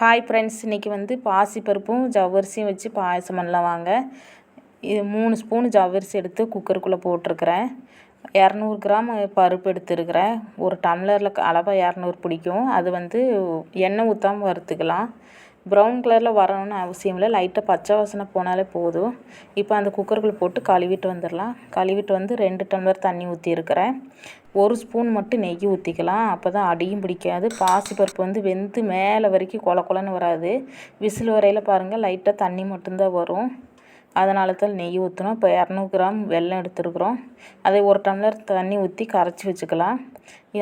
Hi friends இன்றைக்கி வந்து பாசிப்பருப்பும் ஜவ்வரிசியும் வச்சு பாயசம் பண்ணலாம் வாங்க. இது மூணு ஸ்பூன் ஜவ்வரிசி எடுத்து குக்கருக்குள்ளே போட்டிருக்கிறேன். இரநூறு கிராம் பருப்பு எடுத்துருக்கிறேன். ஒரு டம்ளரில் அளவாக இரநூறு பிடிக்கும். அது வந்து எண்ணெய் ஊற்றாமல் வறுத்துக்கலாம். ப்ரௌன் கலரில் வரணும்னு அவசியம் இல்லை. லைட்டாக பச்சை வாசனை போனாலே போதும். இப்போ அந்த குக்கருக்குள்ளே போட்டு கழுவிட்டு வந்துடலாம். கழுவிட்டு வந்து ரெண்டு டம்ளர் தண்ணி ஊற்றிருக்கிறேன் ஒரு ஸ்பூன் மட்டும் நெய் ஊற்றிக்கலாம் அப்போ தான் அடியும் பிடிக்காது. பாசிப்பருப்பு வந்து வெந்து மேலே வரைக்கும் கொல கொலன்னு வராது. விசில் வரையில் பாருங்கள் லைட்டாக தண்ணி மட்டும்தான் வரும். அதனால தான் நெய் ஊற்றணும் இப்போ இரநூறு கிராம் வெல்லம் எடுத்துருக்குறோம். அதை ஒரு டம்ளர் தண்ணி ஊற்றி கரைச்சி வச்சுக்கலாம்.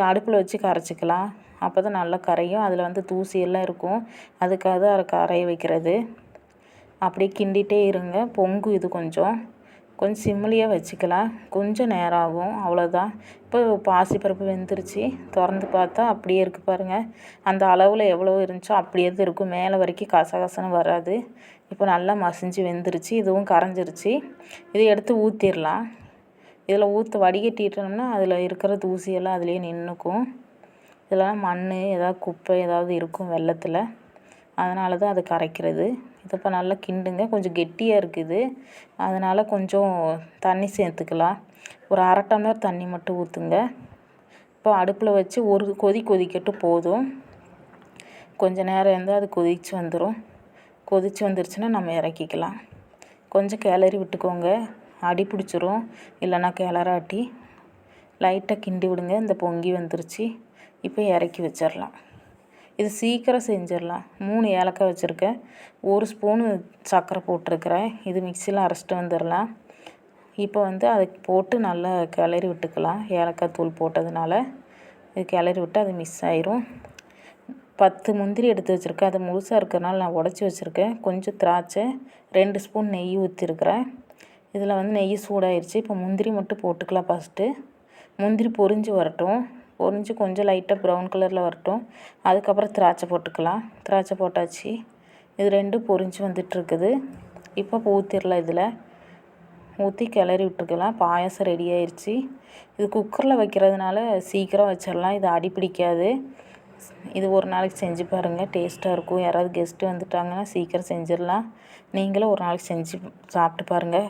அடுப்பில் வச்சு கரைச்சிக்கலாம். அப்போ தான் நல்லா கரையும் அதில் வந்து தூசி எல்லாம் இருக்கும். அதுக்காக தான் அதை கரைய வைக்கிறது. அப்படியே கிண்டிகிட்டே இருங்க. பொங்கு இது கொஞ்சம். கொஞ்சம் சிம்மிலியாக வச்சுக்கலாம். கொஞ்சம் நேரம் ஆகும். அவ்வளோதான் இப்போ பாசிப்பருப்பு வெந்துருச்சு. திறந்து பார்த்தா அப்படியே இருக்குது பாருங்கள் அந்த அளவில் எவ்வளோ இருந்துச்சோ அப்படியே தான் இருக்கும். மேலே வரைக்கும் கசகசன்னு வராது. இப்போ நல்லா மசிஞ்சு வெந்துருச்சு. இதுவும் கரைஞ்சிருச்சு. இதை எடுத்து ஊற்றிடலாம் இதில் ஊற்ற வடிகட்டிட்டோம்னா அதில் இருக்கிற தூசியெல்லாம் அதிலே நின்றுக்கும் இதெல்லாம் மண் ஏதாவது குப்பை ஏதாவது இருக்கும் வெள்ளத்தில். அதனால தான் அது கரைக்கிறது. இதை இப்போ நல்லா கிண்டுங்க. கொஞ்சம் கெட்டியாக இருக்குது. அதனால் கொஞ்சம் தண்ணி சேர்த்துக்கலாம். ஒரு அரை டம்ளர் தண்ணி மட்டும் ஊற்றுங்க இப்போ அடுப்பில் வச்சு ஒரு கொதி கொதிக்கட்டு போதும். கொஞ்சம் நேரம் இருந்தால் அது கொதித்து வந்துடும் கொதித்து வந்துருச்சுன்னா நம்ம இறக்கிக்கலாம். கொஞ்சம் கிளறி விட்டுக்கோங்க. அடி பிடிச்சிரும். இல்லைன்னா கிளறாட்டி. லைட்டாக கிண்டி விடுங்க. இந்த பொங்கி வந்துருச்சு. இப்போ இறக்கி வச்சிடலாம் இது சீக்கிரம் செஞ்சிடலாம் மூணு ஏலக்காய் வச்சுருக்கேன். ஒரு ஸ்பூனு சர்க்கரை போட்டிருக்கிறேன். இது மிக்சியில் அரைச்சிட்டு வந்துடலாம் இப்போ வந்து அதுக்கு போட்டு நல்லா கிளறி விட்டுக்கலாம். ஏலக்காய் தூள் போட்டதுனால. இது கிளறி விட்டு அது மிஸ் ஆயிரும். பத்து முந்திரி எடுத்து வச்சுருக்கேன். அது முழுசாக இருக்கிறனால நான் உடச்சி வச்சுருக்கேன். கொஞ்சம் திராட்சை ரெண்டு ஸ்பூன் நெய் ஊற்றிருக்கிறேன் இதில் வந்து நெய் சூடாயிருச்சு. இப்போ முந்திரி மட்டும் போட்டுக்கலாம் ஃபஸ்ட்டு முந்திரி பொரிஞ்சு வரட்டும். பொரிஞ்சு கொஞ்சம் லைட்டாக ப்ரௌன் கலரில் வரட்டும். அதுக்கப்புறம் திராட்சை போட்டுக்கலாம். திராட்சை போட்டாச்சு. இது ரெண்டும் பொரிஞ்சு வந்துட்டுருக்குது. இப்போ ஊற்றிடலாம் இதில். ஊற்றி கிளறி விட்டுருக்கலாம். பாயாசம் ரெடி ஆயிடுச்சு இது குக்கரில் வைக்கிறதுனால சீக்கிரம் வச்சிடலாம். இது அடி பிடிக்காது. இது ஒரு நாளைக்கு செஞ்சு பாருங்கள் டேஸ்ட்டாக இருக்கும். யாராவது கெஸ்ட்டு வந்துட்டாங்கன்னா சீக்கிரம் செஞ்சிடலாம். நீங்களும் ஒரு நாளைக்கு செஞ்சு சாப்பிட்டு பாருங்கள்